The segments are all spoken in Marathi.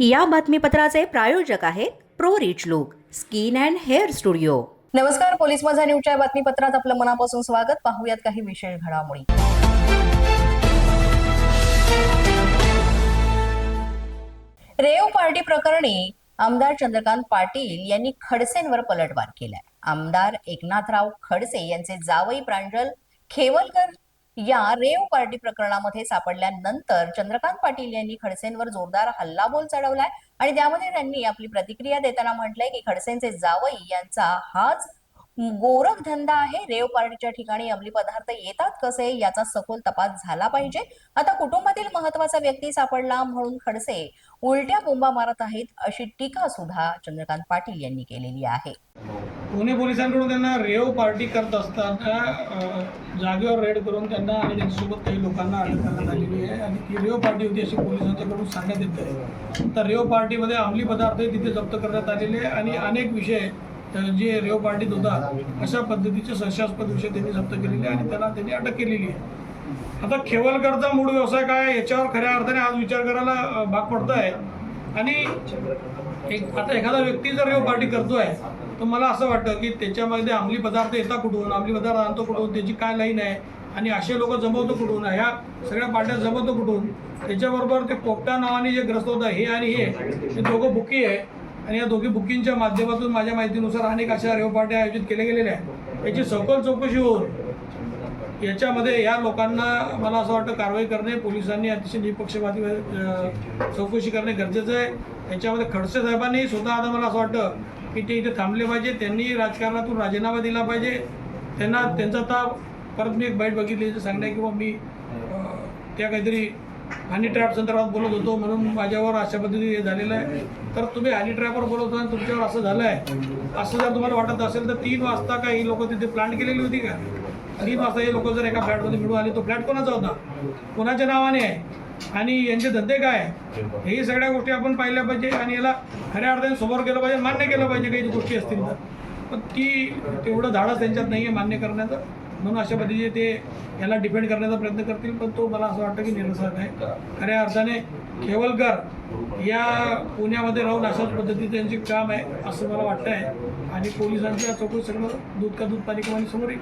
या बातमीपत्राचे प्रायोजक आहेत pro rich look skin and hair studio. नमस्कार पोलीस माझा न्यूजच्या बातमीपत्रात आपलं मनापासून स्वागत. पाहूयात काही विशेष घडामोडी. रेव पार्टी प्रकरणी आमदार चंद्रकांत पाटील यांनी खडसेंवर पलटवार केलाय. आमदार एकनाथराव खडसे यांचे जावई प्रांजल खेवलकर या रेव पार्टी प्रकरणामध्ये सापडल्यानंतर चंद्रकांत पाटील यांनी खडसेंवर जोरदार हल्लाबोल चढवलाय आणि त्यामध्ये त्यांनी आपली प्रतिक्रिया देताना म्हटलंय की खडसेंचे जावई यांचा हाच गोरख धंदा आहे. रेव पार्टीच्या ठिकाणी अंमली पदार्थ येतात कसे याचा सखोल तपास झाला पाहिजे. आता कुटुंबातील महत्त्वाचा व्यक्ती सापडला म्हणून खडसे उलट्या बोंबा मारत आहेत अशी टीका सुद्धा चंद्रकांत पाटील यांनी केलेली आहे. पुणे पोलिसांकडून त्यांना रेव पार्टी करत असताना जागेवर रेड करून त्यांना आणि त्यांच्यासोबत काही लोकांना अटक करण्यात आलेली आहे आणि ती रेव पार्टी होती अशी पोलिसांच्याकडून सांगण्यात येत आहे. तर रेव पार्टीमध्ये अंमली पदार्थ तिथे जप्त करण्यात आलेले आहे आणि अनेक विषय जे रेव पार्टीत होता अशा पद्धतीचे संशयास्पद विषय त्यांनी जप्त केलेले आहे आणि त्यांना त्यांनी अटक केलेली आहे. आता खेवलकरचा मूळ व्यवसाय काय याच्यावर खऱ्या अर्थाने आज विचार करायला भाग पडत आहे आणि एक आता एखादा व्यक्ती जर रेव पार्टी आहे तर मला असं वाटतं की त्याच्यामध्ये अंमली पदार्थ येतात कुठून अंमली पदार्थ आणतो कुठून त्याची काय लाईन आहे आणि असे लोक जमवतो कुठून ह्या सगळ्या पार्ट्या जमवतो कुठून त्याच्याबरोबर ते पोपटा नावाने जे ग्रस्त होतं हे आणि हे हे दोघं बुकी आहे. आणि या दोघी बुकींच्या माध्यमातून माझ्या माहितीनुसार अनेक अशा रेव पार्ट्या आयोजित केल्या गेलेल्या आहेत. याची सखोल चौकशी होऊन याच्यामध्ये या लोकांना मला असं वाटतं कारवाई करणे पोलिसांनी अतिशय निपक्षपाती चौकशी करणे गरजेचं आहे. याच्यामध्ये खडसे साहेबांनी स्वतः आता मला असं वाटतं की ते इथे थांबले पाहिजे त्यांनी राजकारणातून राजीनामा दिला पाहिजे. त्यांना त्यांचा आता परत मी एक बाईट बघितली तर सांगण्या किंवा मी त्या काहीतरी हनी ट्रॅप संदर्भात बोलत होतो म्हणून माझ्यावर अशा पद्धतीने हे झालेलं आहे. तर तुम्ही हनी ट्रॅपवर बोलत होता आणि तुमच्यावर असं झालं आहे. असं जर तुम्हाला वाटत असेल तर तीन वाजता का ही लोक तिथे प्लांट केलेली होती का? तीन वाजता हे लोक जर एका फ्लॅटमध्ये मिळून आले तो फ्लॅट कोणाचा होता? कोणाच्या नावाने आहे? आणि यांचे धंदे काय हे सगळ्या गोष्टी आपण पाहिल्या पाहिजे आणि याला खऱ्या अर्थाने समोर केलं पाहिजे मान्य केलं पाहिजे काही गोष्टी असतील तर. पण ती तेवढं धाडस त्यांच्यात नाही आहे मान्य करण्याचं. म्हणून अशा पद्धतीने ते याला डिपेंड करण्याचा प्रयत्न करतील पण तो मला असं वाटतं की निरसक आहे. खऱ्या अर्थाने खेवलकर या पुण्यामध्ये राहून अशाच पद्धतीचं त्यांचे काम आहे असं मला वाटतं आहे आणि पोलिसांच्या चौकशी सगळं दूध का दूध पाणी समोर येईल.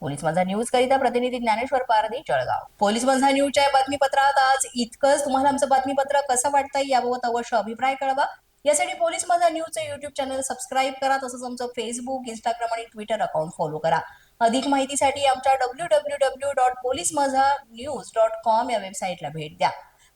पोलीस माझा न्यूज करिता प्रतिनिधी ज्ञानेश्वर पारधी जळगाव. पोलीस माझा न्यूजच्या बातमीपत्रात आज इतकंच. तुम्हाला आमचं बातमीपत्र कसं वाटतंय याबाबत अवश्य अभिप्राय कळवा. यासाठी पोलीस माझा न्यूजचं युट्यूब चॅनल सबस्क्राईब करा तसंच आमचं फेसबुक इंस्टाग्राम आणि ट्विटर अकाउंट फॉलो करा. अधिक माहितीसाठी आमच्या W W W dot police Majha news dot com या वेबसाईटला भेट द्या.